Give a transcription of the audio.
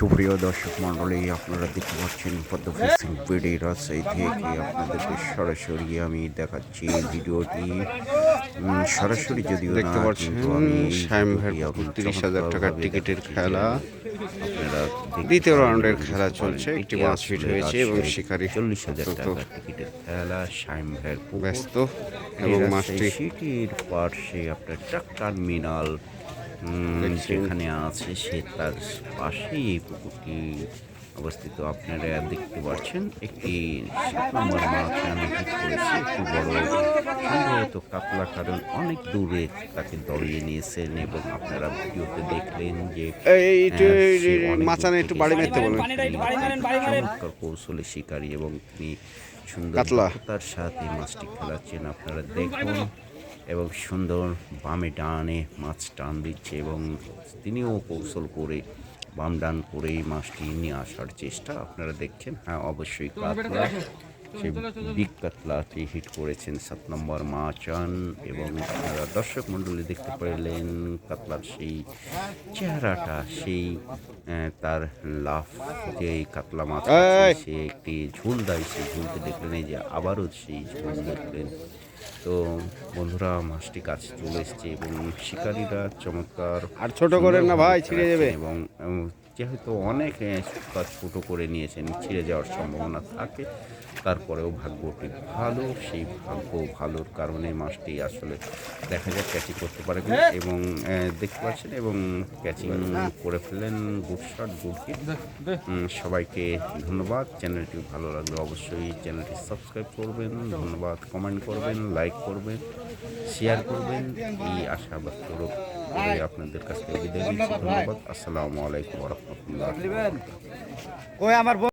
সুপ্রিয় দর্শক মণ্ডলী আপনারা দেখতে পাচ্ছেন পদ্ম ফিশিং বিডি রাজশাহী থেকে আপনাদেরকে সরাসরি আমি দেখাচ্ছি ভিডিওটি। সরাসরি যদিও দেখতে পাচ্ছেন সাইম তিরিশ হাজার টাকার টিকিটের খেলা। আপনারা দ্বিতীয় রাউন্ডের খেলা চলছে। একটি মাছ আসলে হয়েছে এবং শিকারি চল্লিশ হাজার টাকার টিকিটের খেলা সাইম ভাইয়ের ব্যস্ত এবং মাছটি সিটির পাশে আপনার ট্রাক টার্মিনাল যেখানে আছে সে তার পাশেই এই পুকুরটি অবস্থিত আপনারা দেখতে পাচ্ছেন একটি সাত নম্বর মাছ করেছি একটু বড় সম্ভবত কাতলা কারণ অনেক দূরে তাকে দড়িয়ে নিয়েছেন এবং আপনারা ভিডিওতে দেখলেন যে এই একটু হ্যাঁ, বাড়ি। মারতে বলুন। চমৎকার কৌশলে শিকারী এবং তিনি সুন্দর তার সাথে মাছটি খেলাচ্ছেন আপনারা দেখুন এবং সুন্দর বামে ডানে মাছ টান দিচ্ছে এবং তিনিও কৌশল করে বাম ডান করে মাছটি নিয়ে আসার চেষ্টা আপনারা দেখছেন। হ্যাঁ অবশ্যই কাতলা সেই বিগ কাতলাটি হিট করেছেন সাত নম্বর মাচান এবং আপনারা দর্শক মণ্ডলী দেখতে পেলেন কাতলার সেই চেহারাটা সেই তার লাফ যে কাতলা মাছ সে একটি ঝুল দেয় সেই ঝুলকে দেখলেন এই যে আবারও সেই ঝুল দেখলেন। তো বন্ধুরা মাছটি কাছে চলে এসছে এবং শিকারীরা চমৎকার আর ছোট করেন না ভাই, ছিঁড়ে যাবে। এবং এবং যেহেতু অনেক আহ, কাজ ছোট করে নিয়েছেন ছিঁড়ে যাওয়ার সম্ভাবনা থাকে তারপরেও ভাগ্যটি ভালো সেই ভাগ্য ভালোর কারণে মাছটি আসলে দেখা যাক ক্যাচিং করতে পারে এবং দেখতে পাচ্ছেন এবং ক্যাচিং করে ফেললেন গুড শট গুড হিট সবাইকে ধন্যবাদ। চ্যানেলটি ভালো লাগলে অবশ্যই চ্যানেলটি সাবস্ক্রাইব করবেন ধন্যবাদ। কমেন্ট করবেন লাইক করবেন শেয়ার করবেন। এই আশাবাদ করে আপনাদের কাছ থেকে বিদায় নিচ্ছি। ধন্যবাদ আসসালামু আলাইকুম ওই আমার